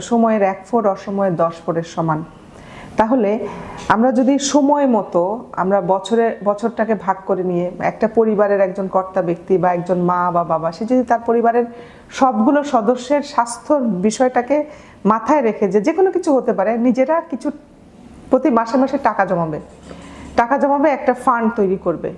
সময়ের এক ফোর অসময়ের দশ ফোরের সমান। তাহলে আমরা যদি সময় মতো আমরা বছরে, বছরটাকে ভাগ করে নিয়ে একটা পরিবারের একজন কর্তা ব্যক্তি বা একজন মা বা বাবা, সে যদি তার পরিবারের সবগুলো সদস্যের স্বাস্থ্যর বিষয়টাকে মাথায় রেখে যে যে কোনো কিছু হতে পারে, নিজেরা কিছু প্রতি মাসে মাসে টাকা জমাবে। টাকা জমাবে, একটা ফান্ড তৈরি করবে।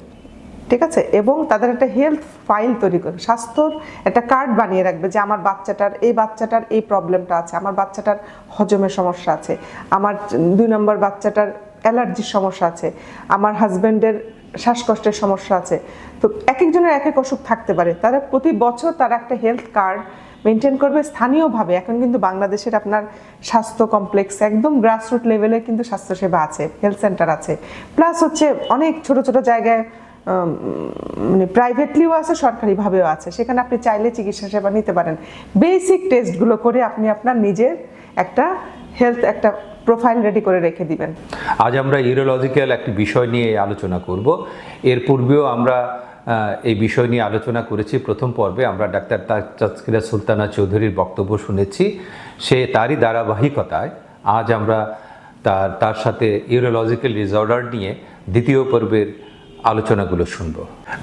ঠিক আছে? এবং তাদের একটা হেলথ ফাইল তৈরি করবে স্বাস্থ্যর একটা কার্ড বানিয়ে রাখবে যে আমার বাচ্চাটার, এই বাচ্চাটার এই প্রবলেমটা আছে, আমার বাচ্চাটার হজমের সমস্যা আছে, আমার দুই নম্বর বাচ্চাটার অ্যালার্জির সমস্যা আছে, আমার হাজব্যান্ডের শ্বাসকষ্টের সমস্যা আছে। তো এক একজনের এক এক অসুখ থাকতে পারে। তারা প্রতি বছর তারা একটা হেলথ কার্ড মেনটেন করবে স্থানীয়ভাবে। এখন কিন্তু বাংলাদেশের আপনার স্বাস্থ্য কমপ্লেক্স একদম গ্রাসরুট লেভেলে কিন্তু স্বাস্থ্যসেবা আছে হেলথ সেন্টার আছে। প্লাস হচ্ছে অনেক ছোট ছোট জায়গায় মানে প্রাইভেটলিও আছে, সরকারিভাবেও আছে। সেখানে আপনি চাইলে চিকিৎসা সেবা নিতে পারেন। বেসিক টেস্টগুলো করে আপনি আপনার নিজের একটা হেলথ একটা প্রোফাইল রেডি করে রেখে দিবেন। আজ আমরা ইউরোলজিক্যাল একটি বিষয় নিয়ে আলোচনা করব। এর পূর্বেও আমরা এই বিষয় নিয়ে আলোচনা করেছি। প্রথম পর্বে আমরা ডাক্তার তাজকিরা সুলতানা চৌধুরীর বক্তব্য শুনেছি। সে তারই ধারাবাহিকতায় আজ আমরা তার তার সাথে ইউরোলজিক্যাল ডিসঅর্ডার নিয়ে দ্বিতীয় পর্বের আলোচনাগুলো শুনব।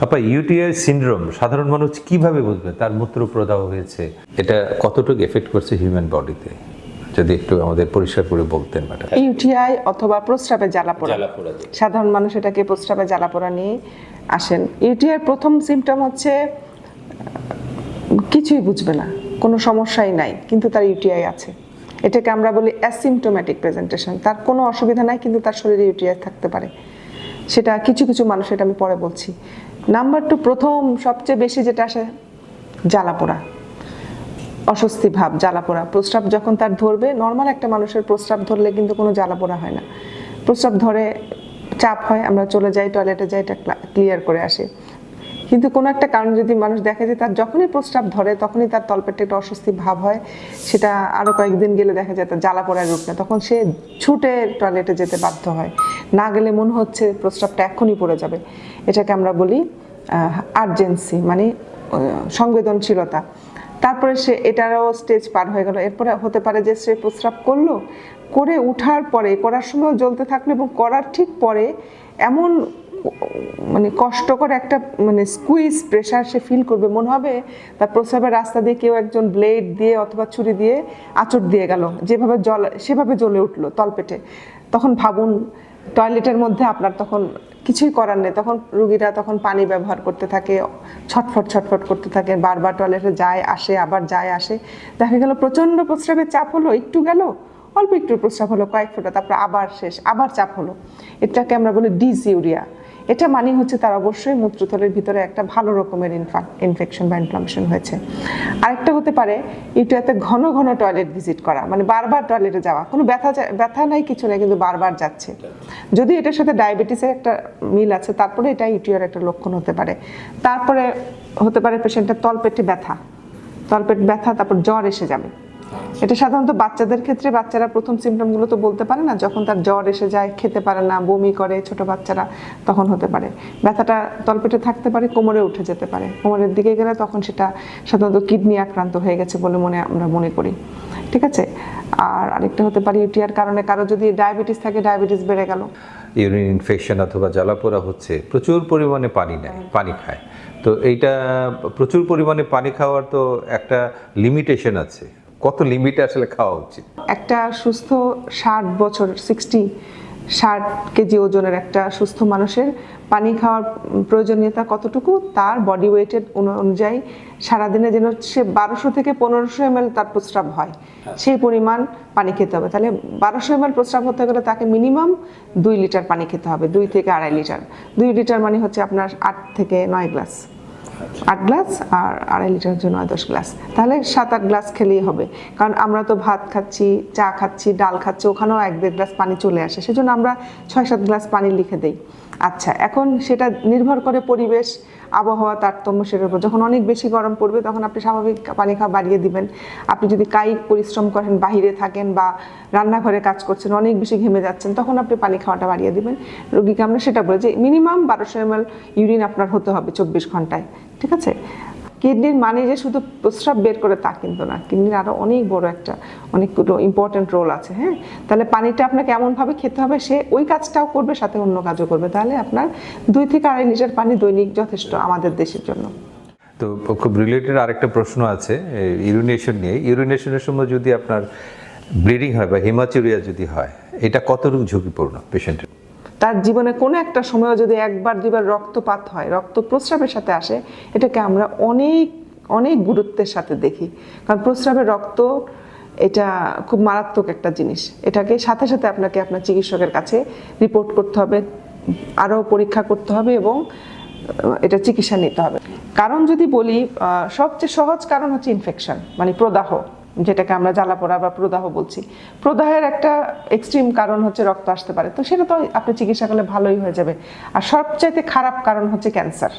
আপা ইউটিআই সিনড্রোম সাধারণ মানুষ কীভাবে বুঝবে তার মূত্র প্রদাহ হয়েছে? এটা কতটুকু এফেক্ট করছে হিউম্যান বডিতে যদি একটু আমাদের পরিষ্কার করে বলতেন ম্যাডাম। ইউটিআই অথবা প্রস্রাবে জ্বালাপোড়া। সাধারণ মানুষ এটাকে প্রস্রাবে জ্বালাপোড়া নিয়ে আসেন। ইউটিআই প্রথম সিমটম হচ্ছে কিছুই বুঝবে না কোনো সমস্যাই নাই কিন্তু তার ইউটিআই আছে। এটাকে আমরা বলি অ্যাসিমটোম্যাটিক প্রেজেন্টেশন তার কোনো অসুবিধা নাই কিন্তু তার শরীরে ইউটিআই থাকতে পারে। সেটা কিছু কিছু মানুষ এটা আমি পরে বলছি। নাম্বার টু প্রথম সবচেয়ে বেশি যেটা আসে, জ্বালাপোড়া। অস্বস্তি ভাব, জ্বালাপোড়া। প্রস্রাব যখন তার ধরবে নর্মাল একটা মানুষের প্রস্রাব ধরলে কিন্তু কোনো জ্বালাপোড়া হয় না। প্রস্রাব ধরে, চাপ হয়, আমরা চলে যাই টয়লেটে যাই, এটা ক্লিয়ার করে আসি। কিন্তু কোনো একটা কারণ যদি মানুষ দেখে যে তার যখনই প্রস্রাব ধরে, তখনই তার তলপেটে একটা অস্বস্তি ভাব হয়। সেটা আরও কয়েকদিন গেলে দেখা যায় তার জ্বালা পড়ার রূপ নেয়। তখন সে ছুটে টয়লেটে যেতে বাধ্য হয়। না গেলে মনে হচ্ছে প্রস্রাবটা এখনই পড়ে যাবে। এটাকে আমরা বলি আর্জেন্সি মানে সংবেদনশীলতা। তারপরে সে এটারও স্টেজ পার হয়ে গেল। এরপরে হতে পারে যে সে প্রস্রাব করল, করে উঠার পরে, করার সময় জ্বলতে থাকল এবং করার ঠিক পরে এমন মানে কষ্টকর একটা মানে স্কুইজ প্রেশার সে ফিল করবে। মনে হবে তার প্রস্রাবের রাস্তা দিয়ে কেউ একজন ব্লেড দিয়ে অথবা ছুরি দিয়ে আঁচড় দিয়ে গেল। যেভাবে জল, সেভাবে জ্বলে উঠল তলপেটে। তখন ভাবুন টয়লেটের মধ্যে আপনার তখন কিছুই করার নেই। তখন রুগীরা তখন পানি ব্যবহার করতে থাকে, ছটফট ছটফট করতে থাকে। বারবার টয়লেটে যায়, আসে, আবার যায়, আসে। দেখা গেল প্রচণ্ড প্রস্রাবের চাপ হলো, একটু গেল, অল্প একটু প্রস্রাব হলো, কয়েক ফোঁটা, তারপর আবার শেষ, আবার চাপ হলো। এটাকে আমরা বলি ডিসইউরিয়া এটা মানে হচ্ছে তার অবশ্যই মূত্রথলের ভিতরে একটা ভালো রকমের ইনফেকশন বা ইনফ্লামেশন হয়েছে। আরেকটা হতে পারে ইউটিআইতে ঘন ঘন টয়লেট ভিজিট করা মানে বারবার টয়লেটে যাওয়া। কোনো ব্যথা ব্যথা নাই, কিছু নেই, কিন্তু বারবার যাচ্ছে। যদি এটার সাথে ডায়াবেটিসের একটা মিল আছে, তারপরে এটা ইউটিআর একটা লক্ষণ হতে পারে। তারপরে হতে পারে পেশেন্টের তলপেটে ব্যথা। তলপেট ব্যথা, তারপর জ্বর এসে যাবে। এটা সাধারণত বাচ্চাদের ক্ষেত্রে বাচ্চারা প্রথম সিমটমগুলো তো বলতে পারে না, যখন তার জ্বর এসে যায়, খেতে পারে না, বমি করে ছোট বাচ্চারা, তখন হতে পারে। ব্যথাটা তলপেটে থাকতে পারে, কোমরে উঠে যেতে পারে। কোমরের দিকে গেলে তখন সেটা সাধারণত কিডনি আক্রান্ত হয়ে গেছে বলে মনে, আমরা মনে করি। ঠিক আছে? আর আরেকটা হতে পারে ইউটিআর কারণে কারও যদি ডায়াবেটিস থাকে, ডায়াবেটিস বেড়ে গেল। ইউরিন ইনফেকশন অথবা জ্বালাপোড়া হচ্ছে, প্রচুর পরিমাণে পানি নেয়, পানি খায়। তো এইটা প্রচুর পরিমাণে পানি খাওয়ার তো একটা লিমিটেশন আছে। কত লিমিটে আসলে খাওয়া উচিত? একটা সুস্থ ষাট বছর সিক্সটি ষাট কেজি ওজনের একটা সুস্থ মানুষের পানি খাওয়ার প্রয়োজনীয়তা কতটুকু? তার বডি ওয়েটের অনুযায়ী সারাদিনে যেন সে বারোশো থেকে পনেরোশো এম তার প্রস্রাব হয় সেই পরিমাণ পানি খেতে হবে। তাহলে বারোশো এম প্রস্রাব হতে গেলে তাকে মিনিমাম দুই লিটার পানি খেতে হবে দুই থেকে আড়াই লিটার। দুই লিটার মানে হচ্ছে আপনার আট থেকে নয় গ্লাস আট গ্লাস আর আড়াই লিটার জন্য নয় দশ গ্লাস। তাহলে সাত আট গ্লাস খেলেই হবে। কারণ আমরা তো ভাত খাচ্ছি, চা খাচ্ছি, ডাল খাচ্ছি, ওখানেও এক দেড় গ্লাস পানি চলে আসে। সেজন্য আমরা ছয় সাত গ্লাস পানি লিখে দিই। আচ্ছা এখন সেটা নির্ভর করে পরিবেশ আবহাওয়া তারতম্য সেটার উপর। যখন অনেক বেশি গরম পড়বে, তখন আপনি স্বাভাবিক পানি খাওয়া বাড়িয়ে দিবেন। আপনি যদি কায়িক পরিশ্রম করেন, বাহিরে থাকেন বা রান্নাঘরে কাজ করছেন, অনেক বেশি ঘেমে যাচ্ছেন, তখন আপনি পানি খাওয়াটা বাড়িয়ে দিবেন। রোগীকে আমরা সেটা বলি যে মিনিমাম বারোশো এম ইউরিন আপনার হতে হবে চব্বিশ ঘন্টায়। ঠিক আছে? কিডনির মানে যে শুধু প্রস্রাব বের করে তা কিন্তু না। কিডনির আরও অনেক বড় একটা, অনেকগুলো ইম্পর্টেন্ট রোল আছে হ্যাঁ? তাহলে পানিটা আপনাকে এমনভাবে খেতে হবে, সে ওই কাজটাও করবে, সাথে অন্য কাজও করবে। তাহলে আপনার দুই থেকে আড়াই লিটার পানি দৈনিক যথেষ্ট আমাদের দেশের জন্য। তো খুব রিলেটেড আরেকটা প্রশ্ন আছে ইউরিনেশন নিয়ে। ইউরিনেশনের সময় যদি আপনার ব্লিডিং হয় বা হিমাচুরিয়া যদি হয়, এটা কতটুকু ঝুঁকিপূর্ণ পেশেন্টের তার জীবনে কোনো একটা সময় যদি একবার দুবার রক্তপাত হয় রক্ত প্রস্রাবের সাথে আসে, এটাকে আমরা অনেক অনেক গুরুত্বের সাথে দেখি। কারণ প্রস্রাবের রক্ত, এটা খুব মারাত্মক একটা জিনিস। এটাকে সাথে সাথে আপনাকে আপনার চিকিৎসকের কাছে রিপোর্ট করতে হবে, আরও পরীক্ষা করতে হবে এবং এটা চিকিৎসা নিতে হবে। কারণ যদি বলি সবচেয়ে সহজ কারণ হচ্ছে ইনফেকশন মানে প্রদাহ। যেটাকে আমরা জ্বালাপোড়া বা প্রদাহ বলছি। প্রদাহের একটা এক্সট্রিম কারণ হচ্ছে রক্ত আসতে পারে। তো সেটা তো আপনি চিকিৎসা করলে ভালোই হয়ে যাবে। আর সবচাইতে খারাপ কারণ হচ্ছে ক্যান্সার।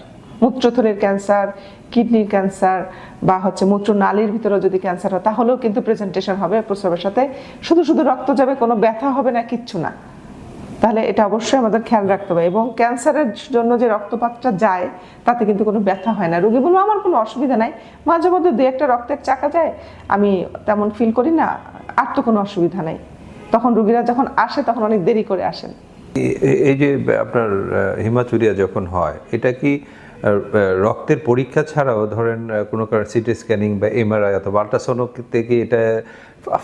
মূত্রথলির ক্যান্সার, কিডনির ক্যান্সার বা হচ্ছে মূত্রনালীর ভিতরে যদি ক্যান্সার হয়, তাহলেও কিন্তু প্রেজেন্টেশন হবে প্রস্রাবের সাথে। শুধু শুধু রক্ত যাবে, কোনো ব্যথা হবে না, কিচ্ছু না। তাহলে এটা অবশ্যই আমাদের খেয়াল রাখতে হবে। এবং ক্যান্সারের জন্য যে রক্তপাতটা যায়, তাতে কিন্তু কোনো ব্যথা হয় না। রুগী বলব আমার কোনো অসুবিধা নাই। মাঝে মধ্যে দু একটা রক্তের চাকা যায়, আমি তেমন ফিল করি না, আর তো কোনো অসুবিধা নাই। তখন রুগীরা যখন আসে, তখন অনেক দেরি করে আসেন। এই যে আপনার হিমাচুরিয়া যখন হয়, এটা কি রক্তের পরীক্ষা ছাড়াও ধরেন কোনো কারণ সিটি স্ক্যানিং বা এমআরআই অথবা আল্ট্রাসাউন্ড থেকে এটা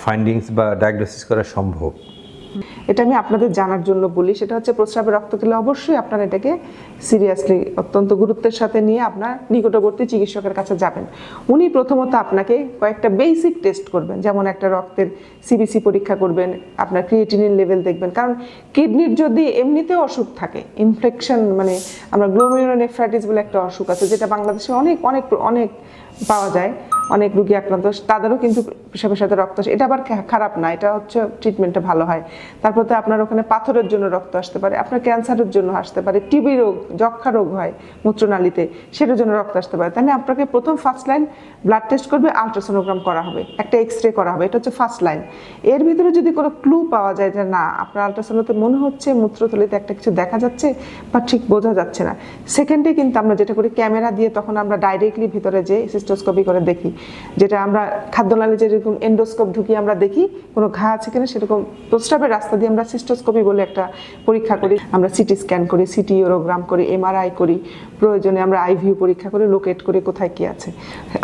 ফাইন্ডিংস বা ডায়াগনোসিস করা সম্ভব? এটা আমি আপনাদের জানার জন্য বলি, সেটা হচ্ছে প্রস্রাবে রক্ত গেলে অবশ্যই আপনারা এটাকে সিরিয়াসলি অত্যন্ত গুরুত্বের সাথে নিয়ে আপনার নিকটবর্তী চিকিৎসকের কাছে যাবেন। উনি প্রথমত আপনাকে কয়েকটা বেসিক টেস্ট করবেন, যেমন একটা রক্তের সিবিসি পরীক্ষা করবেন, আপনার ক্রিয়েটিনিন লেভেল দেখবেন। কারণ কিডনির যদি এমনিতেও অসুখ থাকে ইনফেকশন মানে আমরা গ্লোমেরোনেফ্রাইটিস বলে একটা অসুখ আছে, যেটা বাংলাদেশে অনেক অনেক অনেক পাওয়া যায়। অনেক রুগী আক্রান্ত, তাদেরও কিন্তু পেশাবের সাথে রক্ত আসে এটা আবার খারাপ না, এটা হচ্ছে ট্রিটমেন্টটা ভালো হয়। তারপর তো আপনার ওখানে পাথরের জন্য রক্ত আসতে পারে, আপনার ক্যান্সারের জন্য আসতে পারে, টিবি রোগ যক্ষা রোগ হয় মূত্রনালীতে, সেটার জন্য রক্ত আসতে পারে। তাহলে আপনাকে প্রথম ফার্স্ট লাইন ব্লাড টেস্ট করবে আলট্রাসোনোগ্রাম করা হবে, একটা এক্স রে করা হবে, এটা হচ্ছে ফার্স্ট লাইন এর ভিতরে যদি কোনো ক্লু পাওয়া যায় যে না, আপনার আলট্রাসোনোতে মনে হচ্ছে মূত্রথলিতে একটা কিছু দেখা যাচ্ছে, বা ঠিক বোঝা যাচ্ছে না সেকেন্ডে কিন্তু আমরা যেটা করি, ক্যামেরা দিয়ে তখন আমরা ডাইরেক্টলি ভিতরে যে সিস্টোস্কোপি করে দেখি। যেটা আমরা খাদ্যনালী যেরকম এন্ডোস্কোপ ঢুকিয়ে আমরা দেখি, কোনো ঘা আছে কিনা সেরকম প্রস্রাবের রাস্তা দিয়ে আমরা সিস্টোস্কোপি বলে একটা পরীক্ষা করি। আমরা সিটি স্ক্যান করি, সিটি ইউরোগ্রাম করি, এমআরআই করি, প্রয়োজনে আমরা আইভিউ পরীক্ষা করে লোকেট করে কোথায় কি আছে।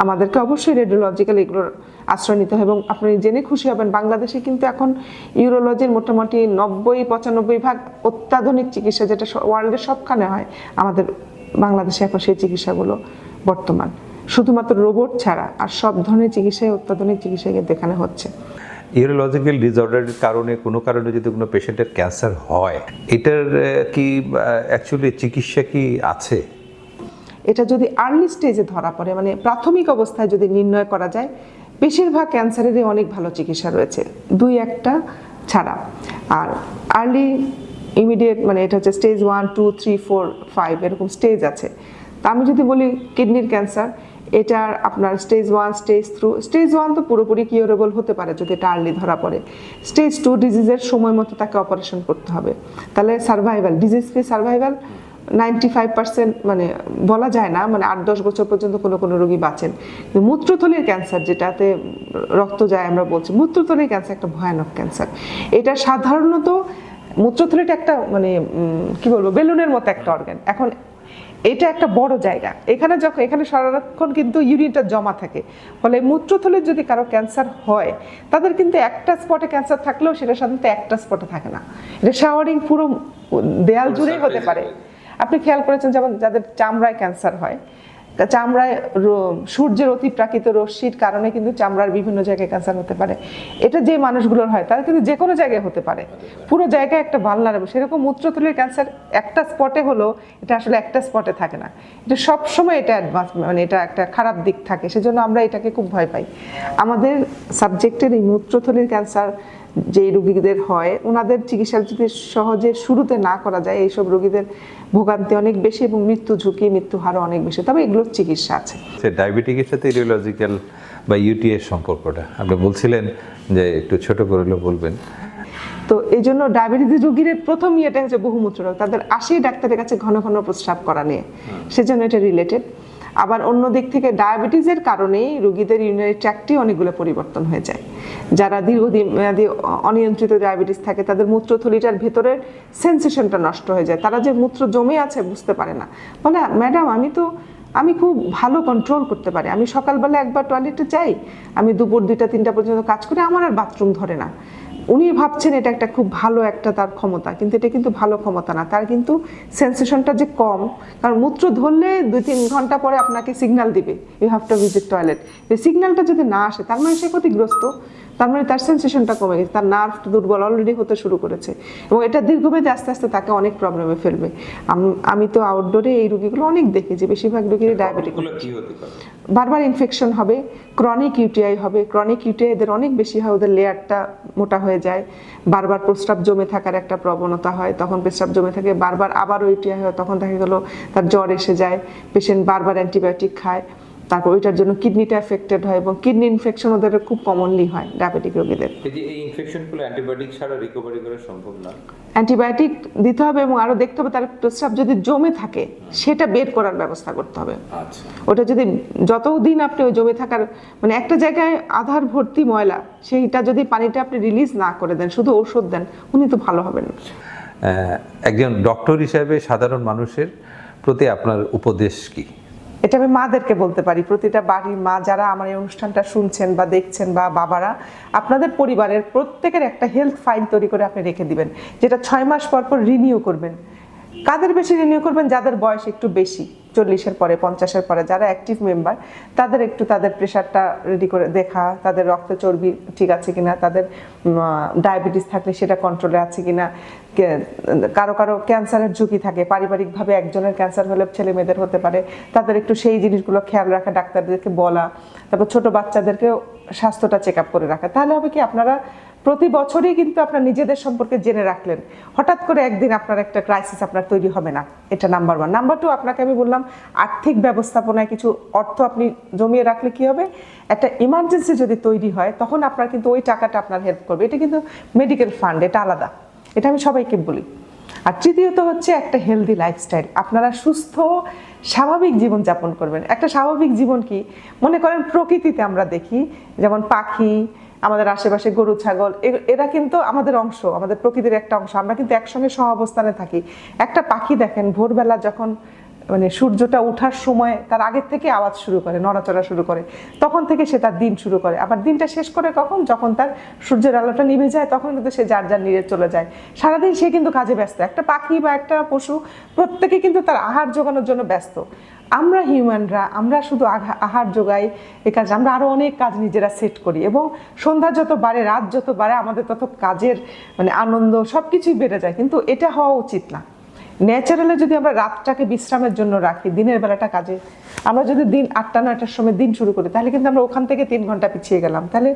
আমাদেরকে অবশ্যই রেডিওলজিক্যাল এগুলোর আশ্রয় নিতে হবে এবং আপনি জেনে খুশি হবেন, বাংলাদেশে কিন্তু এখন ইউরোলজির মোটামুটি নব্বই, পঁচানব্বই ভাগ অত্যাধুনিক চিকিৎসা যেটা ওয়ার্ল্ডের সবখানে হয়, আমাদের বাংলাদেশে এখন সেই চিকিৎসাগুলো বর্তমান। শুধুমাত্র রোবট ছাড়া আর সব ধরনের চিকিৎসাই অত্যাধুনিক চিকিৎসাই কিন্তু এখানে হচ্ছে। ইউরোলজিক্যাল ডিসঅর্ডারের কারণে কোনো কারণে যদি কোনো পেশেন্টের ক্যান্সার হয় এটার কি অ্যাকচুয়ালি চিকিৎসা কি আছে? এটা যদি আর্লি স্টেজে ধরা পড়ে মানে প্রাথমিক অবস্থায় যদি নির্ণয় করা যায় বেশিরভাগ ক্যান্সারেরই অনেক ভালো চিকিৎসা রয়েছে দুই একটা ছাড়া। আর আর্লি ইমিডিয়েট মানে এটা হচ্ছে stage one two three four five এরকম স্টেজ আছে। তা আমি যদি বলি কিডনির ক্যান্সার এটার আপনার stage one stage through stage one তো পুরোপুরি কিউরেবল হতে পারে যদি এটা আর্লি ধরা পড়ে। স্টেজ টু ডিজিজের সময় মতো তাকে অপারেশন করতে হবে। তাহলে survival disease free survival ninety five percent মানে বলা যায় না মানে আট, দশ বছর পর্যন্ত কোনো কোনো রোগী বাঁচেন। মূত্রথলির ক্যান্সার যেটাতে রক্ত যায় আমরা বলছি, মূত্রথলির ক্যান্সার একটা ভয়ানক ক্যান্সার এটা সাধারণত মূত্রথলিটা একটা মানে কি বলব, বেলুনের মতো একটা অর্গান এখন এটা একটা বড় জায়গা। এখানে যখন এখানে সারাক্ষণ কিন্তু ইউরিনটা জমা থাকে। ফলে মূত্রথলির যদি কারও ক্যান্সার হয় তাদের কিন্তু একটা স্পটে ক্যান্সার থাকলেও সেটা সাধারণত একটা স্পটে থাকে না। এটা শাওয়ারিং পুরো দেয়াল জুড়েই হতে পারে। আপনি খেয়াল করেছেন যেমন যাদের চামড়ায় ক্যান্সার হয় চামড়ায় সূর্যের অতিপ্রাকৃত রশ্মির কারণে কিন্তু চামড়ার বিভিন্ন জায়গায় ক্যান্সার হতে পারে। এটা যে মানুষগুলোর হয়, তারা কিন্তু যে কোনো জায়গায় হতে পারে। পুরো জায়গায় একটা ভালনারেবল সেরকম মূত্রথলির ক্যান্সার একটা স্পটে হলো এটা আসলে একটা স্পটে থাকে না। এটা সবসময় এটা অ্যাডভান্স মানে এটা একটা খারাপ দিক থাকে, সেজন্য আমরা এটাকে খুব ভয় পাই। আমাদের সাবজেক্টের এই মূত্রথলির ক্যান্সার যে রোগীদের হয় ওনাদের চিকিৎসা যদি সহজে শুরুতে না করা যায় এইসব রোগীদের ভোগান্তি অনেক বেশি এবং মৃত্যু ঝুঁকি মৃত্যু হারও অনেক বেশি। তবে এগুলোর চিকিৎসা আছে। সে ডায়াবেটিকের সাথে ইউরোলজিক্যাল বা ইউটিএর সম্পর্কটা আপনি বলছিলেন যে একটু ছোট করে বলবেন। তো এই জন্য ডায়াবেটিস রোগীর প্রথম ইয়েটা হচ্ছে বহুমূত্র রোগ। তাদের আসেই ডাক্তারের কাছে ঘন ঘন প্রস্রাব করা নিয়ে। সেজন্য এটা রিলেটেড আবার অন্য দিক থেকে ডায়াবেটিসের কারণেই রোগীদের ইউরিনারি ট্র্যাকটি অনেকগুলো পরিবর্তন হয়ে যায় যারা দীর্ঘদিন অনিয়ন্ত্রিত ডায়াবেটিস থাকে, তাদের মূত্রথলিটার ভেতরের সেন্সেশনটা নষ্ট হয়ে যায়। তারা যে মূত্র জমে আছে বুঝতে পারে না। বলে ম্যাডাম, আমি তো, আমি খুব ভালো কন্ট্রোল করতে পারি। আমি সকালবেলা একবার টয়লেটে যাই, আমি দুপুর দুইটা, তিনটা পর্যন্ত কাজ করি আমার আর বাথরুম ধরে না। উনি ভাবছেন এটা একটা খুব ভালো একটা তার ক্ষমতা, কিন্তু এটা কিন্তু ভালো ক্ষমতা না। তার কিন্তু সেন্সেশনটা যে কম, কারণ মূত্র ধরলে দুই তিন ঘণ্টা পরে আপনাকে সিগনাল দিবে you have to visit toilet এই সিগন্যালটা যদি না আসে, তার মানে সে ক্ষতিগ্রস্ত। তার মানে তার সেন্সেশনটা কমে গেছে তার নার্ভ দুর্বল অলরেডি হতে শুরু করেছে। এবং এটা দীর্ঘমেয়াদে আস্তে আস্তে তাকে অনেক প্রবলেমে ফেলবে। আম- তো আউটডোরে এই রুগীগুলো অনেক দেখেছি বেশিরভাগ রুগীরই ডায়াবেটিক বারবার ইনফেকশন হবে ক্রনিক ইউটিআই হবে ক্রনিক ইউটিআই এদের অনেক বেশি হয় ওদের লেয়ারটা মোটা হয়ে যায়। বারবার প্রস্রাব জমে থাকার একটা প্রবণতা হয় তখন প্রস্রাব জমে থাকে বারবার আবারও ইউটিআই হয় তখন দেখা গেলো তার জ্বর এসে যায় পেশেন্ট বারবার অ্যান্টিবায়োটিক খায়। তারপর ওইটার জন্য কিডনিটা এফেক্টেড হয় এবং কিডনি ইনফেকশন ওদের খুব কমনলি হয় ডায়াবেটিক রোগীদের। এই ইনফেকশনগুলো অ্যান্টিবায়োটিক ছাড়া রিকভারি করা সম্ভব না। অ্যান্টিবায়োটিক দিতে হবে এবং আরও দেখতে হবে তার প্রস্রাব যদি জমে থাকে সেটা বের করার ব্যবস্থা করতে হবে। আচ্ছা। ওটা যদি যতদিন আপনি ওই জমে থাকার মানে একটা জায়গায় আধার ভর্তি ময়লা সেইটা যদি পানিটা আপনি রিলিজ না করে দেন শুধু ঔষধ দেন উনি তো ভালো হবেন একজন ডক্টর হিসেবে সাধারণ মানুষের প্রতি আপনার উপদেশ কি? এটা আমি মাদেরকে বলতে পারি। প্রতিটা বাড়ির মা যারা আমার এই অনুষ্ঠানটা শুনছেন বা দেখছেন বা বাবারা, আপনাদের পরিবারের প্রত্যেকের একটা হেলথ ফাইল তৈরি করে আপনি রেখে দিবেন, যেটা ছয় মাস পর পর রিনিউ করবেন। কাদের বেশি রিনিউ করবেন? যাদের বয়স একটু বেশি, চল্লিশের পরে, পঞ্চাশের পরে, যারা অ্যাক্টিভ মেম্বার তাদের একটু তাদের প্রেশারটা রেডি করে দেখা, তাদের রক্ত চর্বি ঠিক আছে কিনা, তাদের ডায়াবেটিস থাকলে সেটা কন্ট্রোলে আছে কিনা কারও কারও ক্যান্সারের ঝুঁকি থাকে, পারিবারিকভাবে একজনের ক্যান্সার হলে ছেলে মেয়েদের হতে পারে, তাদের একটু সেই জিনিসগুলো খেয়াল রাখা, ডাক্তারদেরকে বলা, তারপর ছোট বাচ্চাদেরকেও স্বাস্থ্যটা চেক আপ করে রাখা, তাহলে হবে কি আপনারা প্রতি বছরই কিন্তু আপনার নিজেদের সম্পর্কে জেনে রাখলেন। হঠাৎ করে একদিন আপনার একটা ক্রাইসিস আপনার তৈরি হবে না। এটা নাম্বার ওয়ান নাম্বার টু আপনাকে আমি বললাম, আর্থিক ব্যবস্থাপনায় কিছু অর্থ আপনি জমিয়ে রাখলে কি হবে? একটা ইমার্জেন্সি যদি তৈরি হয়, তখন আপনার কিন্তু ওই টাকাটা আপনার হেল্প করবে। এটা কিন্তু মেডিকেল ফান্ড এটা আলাদা। এটা আমি সবাইকে বলি। আর তৃতীয়ত হচ্ছে একটা হেলদি লাইফস্টাইল আপনারা সুস্থ, স্বাভাবিক জীবন যাপন করবেন। একটা স্বাভাবিক জীবন কি? মনে করেন প্রকৃতিতে আমরা দেখি, যেমন পাখি আমাদের আশেপাশে গরু, ছাগল এরা কিন্তু আমাদের অংশ, আমাদের প্রকৃতির একটা অংশ। আমরা কিন্তু একসঙ্গে সহ অবস্থানে থাকি। একটা পাখি দেখেন, ভোরবেলা যখন মানে সূর্যটা ওঠার সময় তার আগের থেকে আওয়াজ শুরু করে, নড়াচড়া শুরু করে। তখন থেকে সে তার দিন শুরু করে। আবার দিনটা শেষ করে কখন? যখন তার সূর্যের আলোটা নিভে যায়, তখন কিন্তু সে যার যার নিরে চলে যায়। সারাদিন সে কিন্তু কাজে ব্যস্ত। একটা পাখি বা একটা পশু প্রত্যেকে কিন্তু তার আহার জোগানোর জন্য ব্যস্ত। আমরা হিউম্যানরা, আমরা শুধু আহার যোগাই এ কাজ, আমরা আরও অনেক কাজ নিজেরা সেট করি এবং সন্ধ্যা যত বাড়ে, রাত যত বাড়ে, আমাদের তত কাজের মানে আনন্দ সব কিছুই বেড়ে যায়। কিন্তু এটা হওয়া উচিত না। ন্যাচারালি যদি আমরা রাতটাকে বিশ্রামের জন্য রাখি, দিনের বেলাটা কাজে, আমরা যদি দিন আটটা নয়টার সময় দিন শুরু করি, তাহলে কিন্তু আমরা ওখান থেকে তিন ঘণ্টা পিছিয়ে গেলাম। তাহলে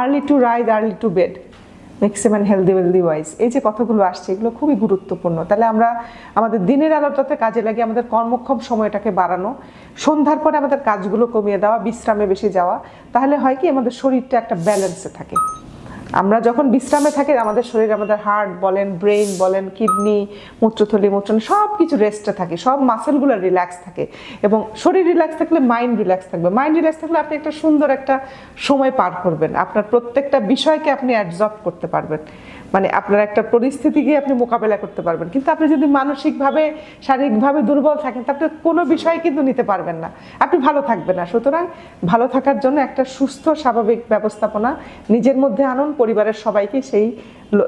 early to rise early to bed maximum healthy wealthy wise এই যে কথাগুলো আসছে, এগুলো খুবই গুরুত্বপূর্ণ। তাহলে আমরা আমাদের দিনের আলোটাতে কাজে লাগিয়ে আমাদের কর্মক্ষম সময়টাকে বাড়ানো, সন্ধ্যার পরে আমাদের কাজগুলো কমিয়ে দেওয়া, বিশ্রামে বেশি যাওয়া, তাহলে হয় কি আমাদের শরীরটা একটা ব্যালেন্সে থাকে। আমরা যখন বিশ্রামে থাকি, আমাদের শরীর, আমাদের হার্ট বলেন ব্রেন বলেন কিডনি মূত্রথলি মূত্রন সব কিছু রেস্টে থাকে, সব মাসেলগুলো রিল্যাক্স থাকে। এবং শরীর রিল্যাক্স থাকলে মাইন্ড রিল্যাক্স থাকবে। মাইন্ড রিল্যাক্স থাকলে আপনি একটা সুন্দর একটা সময় পার করবেন। আপনার প্রত্যেকটা বিষয়কে আপনি অ্যাবজর্ব করতে পারবেন। মানে আপনার একটা পরিস্থিতিকে আপনি মোকাবেলা করতে পারবেন। কিন্তু আপনি যদি মানসিকভাবে, শারীরিকভাবে দুর্বল থাকেন তাহলে কোনো বিষয় কিন্তু নিতে পারবেন না। আপনি ভালো থাকবেন না। সুতরাং ভালো থাকার জন্য একটা সুস্থ, স্বাভাবিক ব্যবস্থাপনা নিজের মধ্যে আনুন, পরিবারের সবাইকে সেই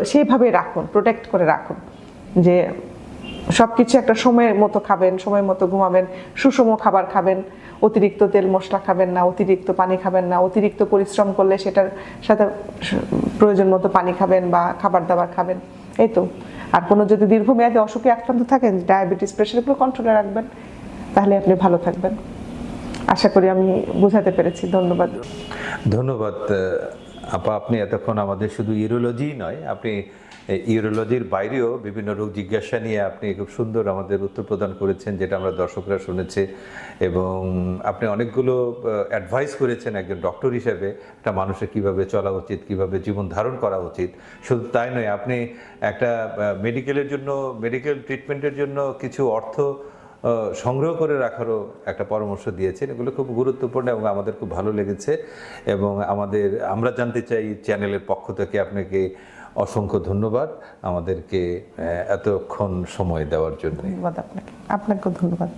সেইভাবে রাখুন প্রোটেক্ট করে রাখুন। যে সব কিছু একটা সময়ের মতো খাবেন সময় মতো ঘুমাবেন, সুষম খাবার খাবেন। অতিরিক্ত তেল মশলা খাবেন না, অতিরিক্ত পানি খাবেন না, অতিরিক্ত পরিশ্রম করলে সেটার সাথে প্রয়োজন মতো পানি খাবেন বা খাবার দাবার খাবেন। এই তো। আর কোনো যদি দীর্ঘমেয়াদী অসুখে আক্রান্ত থাকেন, ডায়াবেটিস প্রেশারগুলো কন্ট্রোলে রাখবেন, তাহলে আপনি ভালো থাকবেন। আশা করি আমি বোঝাতে পেরেছি। ধন্যবাদ। ধন্যবাদ আপা, আপনি এতক্ষণ আমাদের শুধু ইউরোলজি নয়, আপনি ইউরোলজির বাইরেও বিভিন্ন রোগ জিজ্ঞাসা নিয়ে আপনি খুব সুন্দর আমাদের উত্তর প্রদান করেছেন, যেটা আমরা দর্শকরা শুনেছে। এবং আপনি অনেকগুলো অ্যাডভাইস করেছেন একজন ডক্টর হিসেবে, একটা মানুষের কীভাবে চলা উচিত, কীভাবে জীবন ধারণ করা উচিত। শুধু তাই নয়, আপনি একটা মেডিকেলের জন্য মেডিকেল ট্রিটমেন্টের জন্য কিছু অর্থ সংগ্রহ করে রাখারও একটা পরামর্শ দিয়েছেন। এগুলো খুব গুরুত্বপূর্ণ এবং আমাদের খুব ভালো লেগেছে। এবং আমাদের, আমরা জানতে চাই চ্যানেলের পক্ষ থেকে আপনাকে অসংখ্য ধন্যবাদ আমাদেরকে এতক্ষণ সময় দেওয়ার জন্য। ধন্যবাদ আপনাকে। আপনাকেও ধন্যবাদ।